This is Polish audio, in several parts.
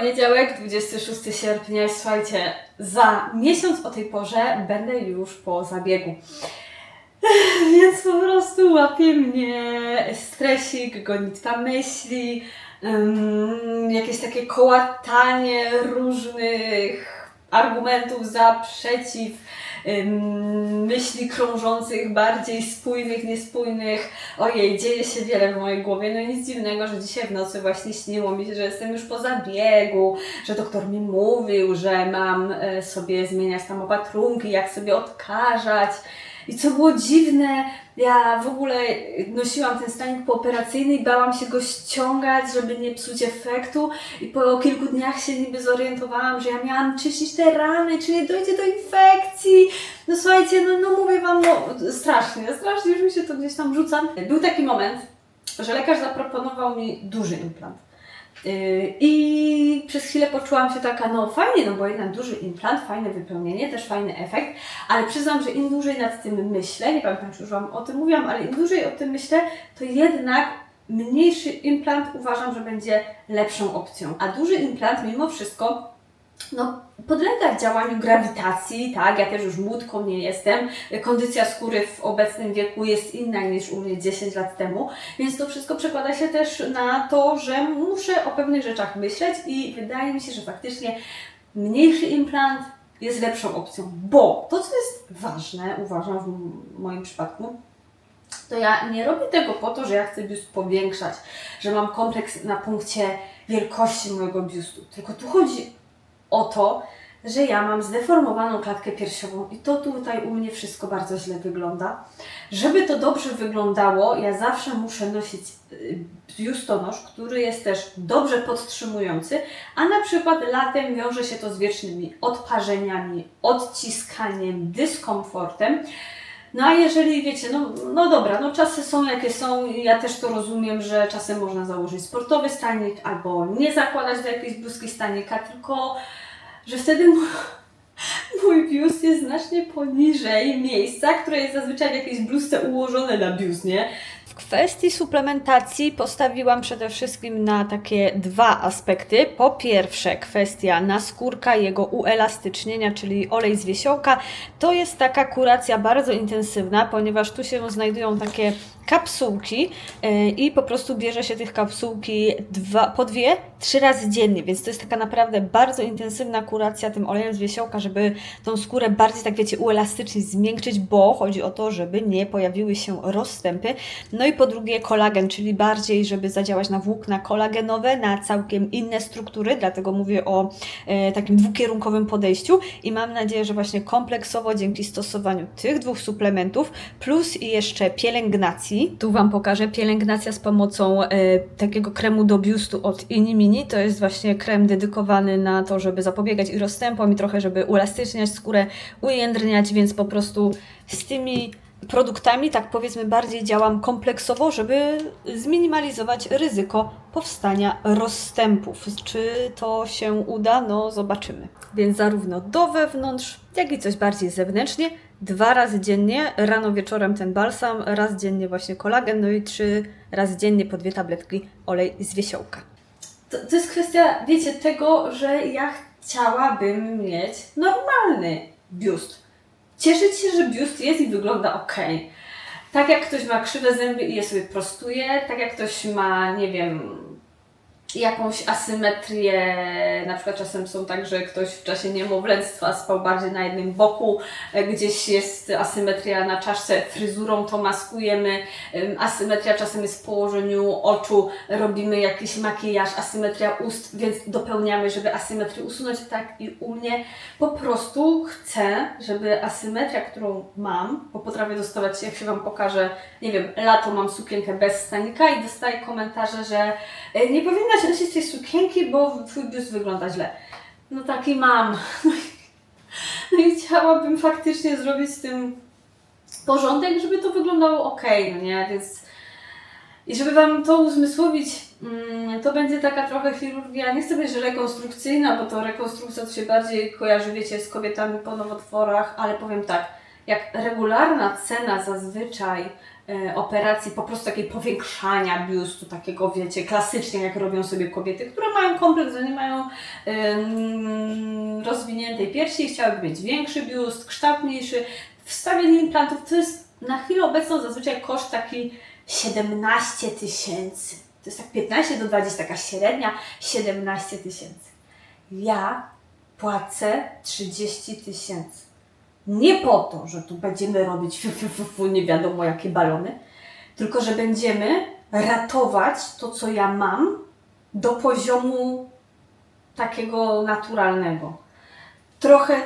Poniedziałek, 26 sierpnia. Słuchajcie, za miesiąc o tej porze będę już po zabiegu. Więc po prostu łapie mnie stresik, gonitwa myśli, ym, jakieś takie kołatanie różnych argumentów za, przeciw, myśli krążących, bardziej spójnych, niespójnych. Ojej, dzieje się wiele w mojej głowie. No nic dziwnego, że dzisiaj w nocy właśnie śniło mi się, że jestem już po zabiegu, że doktor mi mówił, że mam e, sobie zmieniać tam opatrunki, jak sobie odkażać. I co było dziwne, ja w ogóle nosiłam ten stanik pooperacyjny i bałam się go ściągać, żeby nie psuć efektu. I po kilku dniach się niby zorientowałam, że ja miałam czyścić te rany, czy nie dojdzie do infekcji. No słuchajcie, no, no mówię Wam, no strasznie, strasznie już mi się to gdzieś tam rzuca. Był taki moment, że lekarz zaproponował mi duży implant. Yy, I przez chwilę poczułam się taka, no fajnie, no bo jednak duży implant, fajne wypełnienie, też fajny efekt, ale przyznam, że im dłużej nad tym myślę, nie pamiętam czy już Wam o tym mówiłam, ale im dłużej o tym myślę, to jednak mniejszy implant uważam, że będzie lepszą opcją. A duży implant mimo wszystko no, podlega działaniu grawitacji, tak, ja też już młódką nie jestem, kondycja skóry w obecnym wieku jest inna niż u mnie 10 lat temu, więc to wszystko przekłada się też na to, że muszę o pewnych rzeczach myśleć i wydaje mi się, że faktycznie mniejszy implant jest lepszą opcją, bo to, co jest ważne, uważam w moim przypadku, to ja nie robię tego po to, że ja chcę biust powiększać, że mam kompleks na punkcie wielkości mojego biustu, tylko tu chodzi o to, że ja mam zdeformowaną klatkę piersiową i to tutaj u mnie wszystko bardzo źle wygląda. Żeby to dobrze wyglądało, ja zawsze muszę nosić y, biustonosz, który jest też dobrze podtrzymujący, a na przykład latem wiąże się to z wiecznymi odparzeniami, odciskaniem, dyskomfortem. No a jeżeli wiecie, no, no dobra, no czasy są jakie są, ja też to rozumiem, że czasem można założyć sportowy stanik albo nie zakładać do jakiejś bluzki stanika, tylko że wtedy mój, mój biust jest znacznie poniżej miejsca, które jest zazwyczaj w jakiejś bluzce ułożone na biust, nie? W kwestii suplementacji postawiłam przede wszystkim na takie dwa aspekty. Po pierwsze, kwestia naskórka, jego uelastycznienia, czyli olej z wiesiołka. To jest taka kuracja bardzo intensywna, ponieważ tu się znajdują takie kapsułki yy, i po prostu bierze się tych kapsułki dwa, po dwie, trzy razy dziennie, więc to jest taka naprawdę bardzo intensywna kuracja tym olejem z wiesiołka, żeby tą skórę bardziej, tak wiecie, uelastycznić, zmiękczyć, bo chodzi o to, żeby nie pojawiły się rozstępy. No i po drugie kolagen, czyli bardziej, żeby zadziałać na włókna kolagenowe, na całkiem inne struktury, dlatego mówię o e, takim dwukierunkowym podejściu i mam nadzieję, że właśnie kompleksowo dzięki stosowaniu tych dwóch suplementów plus i jeszcze pielęgnacji, tu Wam pokażę. Pielęgnacja z pomocą e, takiego kremu do biustu od Ini Mini, to jest właśnie krem dedykowany na to, żeby zapobiegać i rozstępom i trochę, żeby uelastyczniać skórę, ujędrniać, więc po prostu z tymi produktami, tak powiedzmy, bardziej działam kompleksowo, żeby zminimalizować ryzyko powstania rozstępów. Czy to się uda? No, zobaczymy. Więc zarówno do wewnątrz, jak i coś bardziej zewnętrznie. Dwa razy dziennie, rano wieczorem ten balsam, raz dziennie właśnie kolagen, no i trzy razy dziennie po dwie tabletki olej z wiesiołka. To, to jest kwestia, wiecie, tego, że ja chciałabym mieć normalny biust cieszyć się, że biust jest i wygląda ok. Tak jak ktoś ma krzywe zęby i je sobie prostuje, tak jak ktoś ma, nie wiem, jakąś asymetrię, na przykład czasem są tak, że ktoś w czasie niemowlęctwa spał bardziej na jednym boku, e, gdzieś jest asymetria na czaszce fryzurą, to maskujemy, Ym, asymetria czasem jest w położeniu oczu, robimy jakiś makijaż, asymetria ust, więc dopełniamy, żeby asymetrię usunąć, tak i u mnie po prostu chcę, żeby asymetria, którą mam, bo potrafię dostawać, jak się Wam pokażę, nie wiem, lato mam sukienkę bez stanika i dostaję komentarze, że e, nie powinnaś nosić tej sukienki, bo Twój biust wygląda źle. No taki mam. No i chciałabym faktycznie zrobić z tym porządek, żeby to wyglądało ok, no nie? Więc i żeby Wam to uzmysłowić, mm, to będzie taka trochę chirurgia, nie chcę powiedzieć, że rekonstrukcyjna, bo to rekonstrukcja to się bardziej kojarzy, wiecie, z kobietami po nowotworach, ale powiem tak, jak regularna cena zazwyczaj operacji po prostu takiej powiększania biustu, takiego wiecie, klasycznie jak robią sobie kobiety, które mają kompleks, że nie mają rozwiniętej piersi chciałyby mieć większy biust, kształt mniejszy. Wstawienie implantów to jest na chwilę obecną zazwyczaj koszt taki 17 tysięcy. To jest tak 15 do 20, taka średnia 17 tysięcy. Ja płacę 30 tysięcy. Nie po to, że tu będziemy robić fu, fu, fu, nie wiadomo jakie balony, tylko że będziemy ratować to, co ja mam, do poziomu takiego naturalnego. Trochę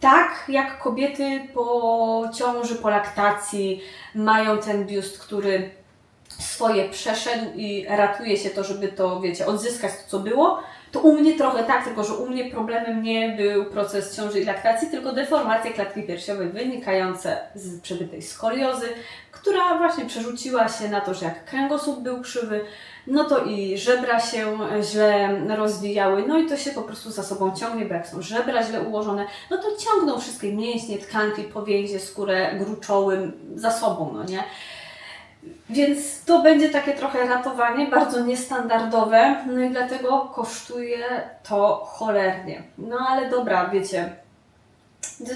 tak, jak kobiety po ciąży, po laktacji mają ten biust, który swoje przeszedł i ratuje się to, żeby to, wiecie, odzyskać to, co było, to u mnie trochę tak, tylko że u mnie problemem nie był proces ciąży i laktacji, tylko deformacje klatki piersiowej wynikające z przebytej skoliozy, która właśnie przerzuciła się na to, że jak kręgosłup był krzywy, no to i żebra się źle rozwijały, no i to się po prostu za sobą ciągnie, bo jak są żebra źle ułożone, no to ciągną wszystkie mięśnie, tkanki, powięzie, skórę gruczołym za sobą, no nie? Więc to będzie takie trochę ratowanie, bardzo niestandardowe, no i dlatego kosztuje to cholernie. No ale dobra, wiecie,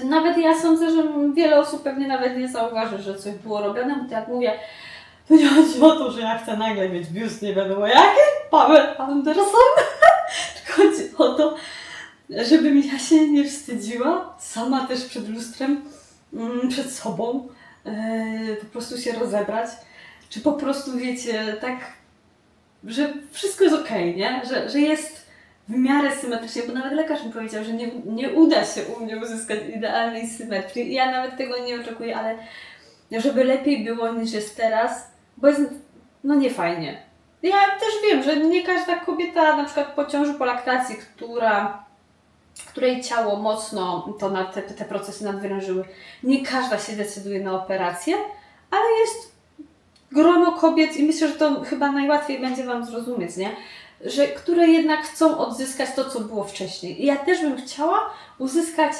nawet ja sądzę, że wiele osób pewnie nawet nie zauważy, że coś było robione, bo to jak mówię, to nie chodzi o to, że ja chcę nagle mieć biust nie wiadomo jaki, Paweł Anderson, tylko chodzi o to, żebym ja się nie wstydziła, sama też przed lustrem, mm, przed sobą, yy, po prostu się rozebrać czy po prostu wiecie, tak, że wszystko jest okej, nie? Że, że jest w miarę symetrycznie, bo nawet lekarz mi powiedział, że nie, nie uda się u mnie uzyskać idealnej symetrii. Ja nawet tego nie oczekuję, ale żeby lepiej było niż jest teraz, bo jest no nie fajnie. Ja też wiem, że nie każda kobieta, na przykład po ciąży, po laktacji, która, której ciało mocno to na te, te procesy nadwyrężyły, nie każda się decyduje na operację, ale jest grono kobiet i myślę, że to chyba najłatwiej będzie Wam zrozumieć, nie? Że, które jednak chcą odzyskać to, co było wcześniej. I ja też bym chciała uzyskać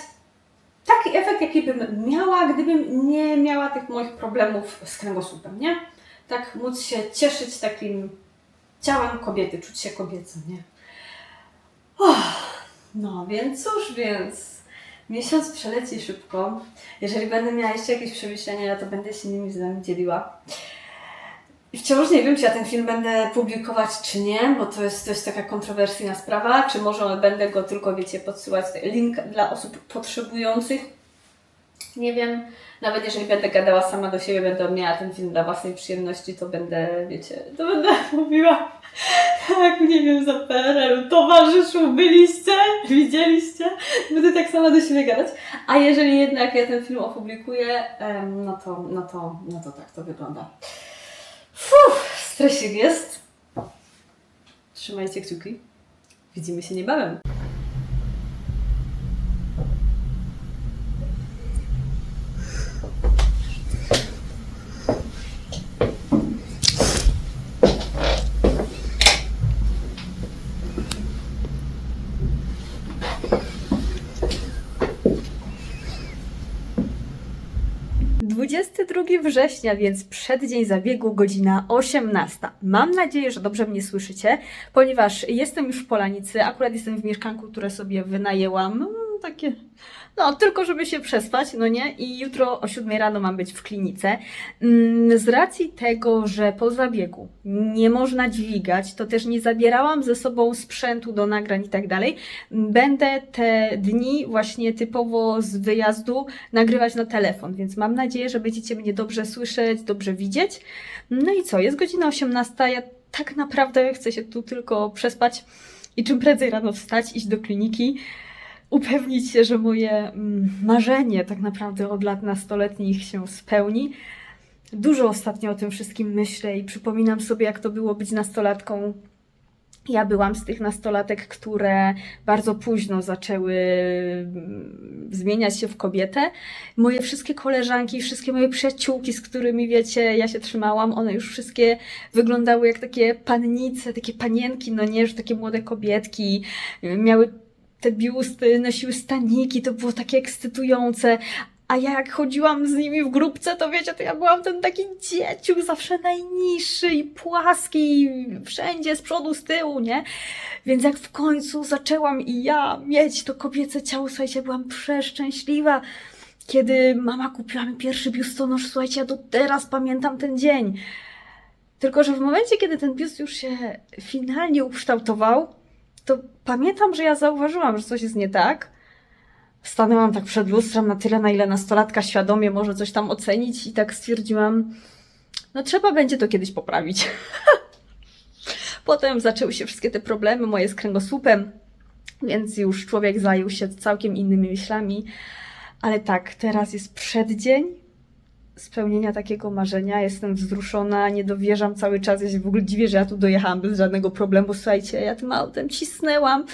taki efekt, jaki bym miała, gdybym nie miała tych moich problemów z kręgosłupem, nie? Tak móc się cieszyć takim ciałem kobiety, czuć się kobieco, nie? Oh, no, więc cóż, więc miesiąc przeleci szybko. Jeżeli będę miała jeszcze jakieś przemyślenia, to będę się nimi z Wami dzieliła. Wciąż nie wiem, czy ja ten film będę publikować, czy nie, bo to jest dość taka kontrowersyjna sprawa. Czy może będę go tylko, wiecie, podsyłać link dla osób potrzebujących. Nie wiem. Nawet jeżeli będę gadała sama do siebie, będę miała ten film dla własnej przyjemności, to będę, wiecie, to będę mówiła tak, nie wiem, za PRL-u towarzyszu byliście, widzieliście, będę tak sama do siebie gadać. A jeżeli jednak ja ten film opublikuję, no to, no to, no to tak to wygląda. Fuh, stresik jest. Trzymajcie kciuki. Widzimy się niebawem. 22 września, więc przeddzień zabiegu, godzina 18. Mam nadzieję, że dobrze mnie słyszycie, ponieważ jestem już w Polanicy, akurat jestem w mieszkanku, które sobie wynajęłam. No, takie no, tylko żeby się przespać, no nie? I jutro o 7 rano mam być w klinice. Mm, z racji tego, że po zabiegu nie można dźwigać, to też nie zabierałam ze sobą sprzętu do nagrań i tak dalej. Będę te dni właśnie typowo z wyjazdu nagrywać na telefon, więc mam nadzieję, że będziecie mnie dobrze słyszeć, dobrze widzieć. No i co? Jest godzina 18. Ja tak naprawdę chcę się tu tylko przespać i czym prędzej rano wstać, iść do kliniki upewnić się, że moje mm, marzenie tak naprawdę od lat nastoletnich się spełni. Dużo ostatnio o tym wszystkim myślę i przypominam sobie, jak to było być nastolatką. Ja byłam z tych nastolatek, które bardzo późno zaczęły mm, zmieniać się w kobietę. Moje wszystkie koleżanki, wszystkie moje przyjaciółki, z którymi wiecie, ja się trzymałam, one już wszystkie wyglądały jak takie pannice, takie panienki, no nie, że takie młode kobietki, miały te biusty, nosiły staniki, to było takie ekscytujące. A ja jak chodziłam z nimi w grupce, to wiecie, to ja byłam ten taki dzieciuk, zawsze najniższy i płaski, i wszędzie z przodu, z tyłu, nie? Więc jak w końcu zaczęłam i ja mieć to kobiece ciało, słuchajcie, byłam przeszczęśliwa. Kiedy mama kupiła mi pierwszy biustonosz, słuchajcie, ja do teraz pamiętam ten dzień. Tylko, że w momencie, kiedy ten biust już się finalnie ukształtował, to pamiętam, że ja zauważyłam, że coś jest nie tak. Stanęłam tak przed lustrem na tyle, na ile nastolatka świadomie może coś tam ocenić i tak stwierdziłam, no trzeba będzie to kiedyś poprawić. Potem zaczęły się wszystkie te problemy moje z kręgosłupem, więc już człowiek zajął się całkiem innymi myślami. Ale tak, teraz jest przeddzień spełnienia takiego marzenia. Jestem wzruszona, nie dowierzam cały czas. Ja się w ogóle dziwię, że ja tu dojechałam bez żadnego problemu. Słuchajcie, ja tym autem cisnęłam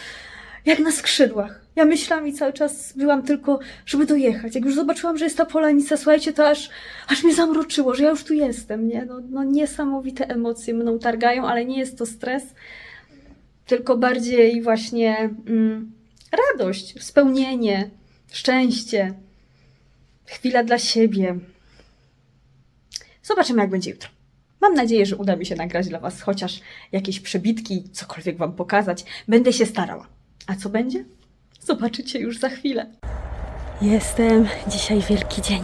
jak na skrzydłach. Ja myślałam i cały czas byłam tylko, żeby dojechać. Jak już zobaczyłam, że jest ta polanica, słuchajcie, to aż, aż mnie zamroczyło, że ja już tu jestem, nie? No, no niesamowite emocje mną targają, ale nie jest to stres, tylko bardziej właśnie mm, radość, spełnienie, szczęście, chwila dla siebie. Zobaczymy, jak będzie jutro. Mam nadzieję, że uda mi się nagrać dla Was chociaż jakieś przebitki, cokolwiek Wam pokazać. Będę się starała. A co będzie? Zobaczycie już za chwilę. Jestem dzisiaj wielki dzień.